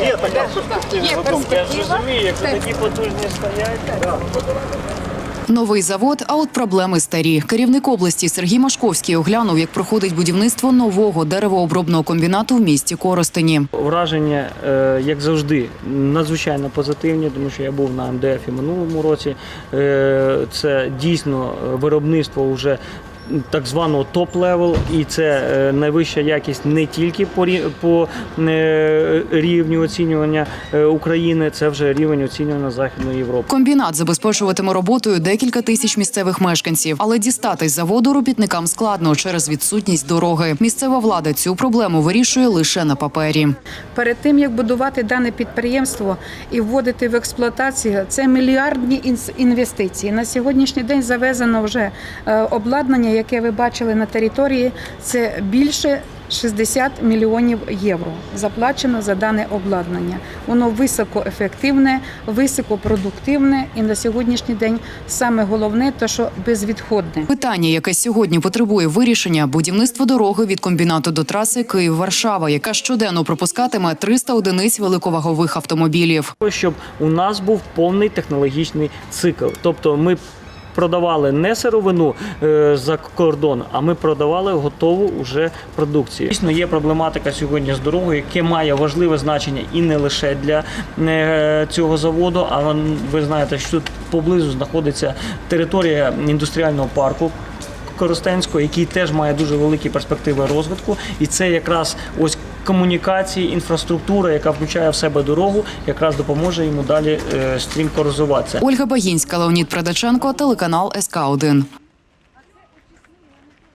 Є така Є задумка. Я перспектива. зрозумію, якщо такі потужні стоять. Новий завод, а от проблеми старі. Керівник області Сергій Машковський оглянув, як проходить будівництво нового деревообробного комбінату в місті Коростені. Враження, е, як завжди, надзвичайно позитивні, тому що я був на МДФ і минулому році. Е, Це дійсно виробництво вже. Так званого топ-левел, і це е, найвища якість не тільки по, по е, рівню оцінювання е, України, це вже рівень оцінювання Західної Європи. Комбінат забезпечуватиме роботою декілька тисяч місцевих мешканців, але дістатись заводу робітникам складно через відсутність дороги. Місцева влада цю проблему вирішує лише на папері. Перед тим як будувати дане підприємство і вводити в експлуатацію, це мільярдні інвестиції. На сьогоднішній день завезено вже обладнання, яке ви бачили на території. Це більше 60 мільйонів євро заплачено за дане обладнання. Воно високоефективне, високопродуктивне і на сьогоднішній день саме головне, то що безвідходне. Питання, яке сьогодні потребує вирішення, будівництво дороги від комбінату до траси Київ-Варшава, яка щоденно пропускатиме 300 одиниць великовагових автомобілів. щоб у нас був повний технологічний цикл. Тобто ми продавали не сировину е, за кордон, а ми продавали готову уже продукцію. Дійсно, є проблематика сьогодні з дорогою, яке має важливе значення і не лише для е, цього заводу. А ви знаєте, що тут поблизу знаходиться територія індустріального парку. Коростенського, який теж має дуже великі перспективи розвитку, і це якраз ось комунікації, інфраструктура, яка включає в себе дорогу, якраз допоможе йому далі е, стрімко розвиватися. Ольга Багінська, Леонід Продаченко, телеканал СК 1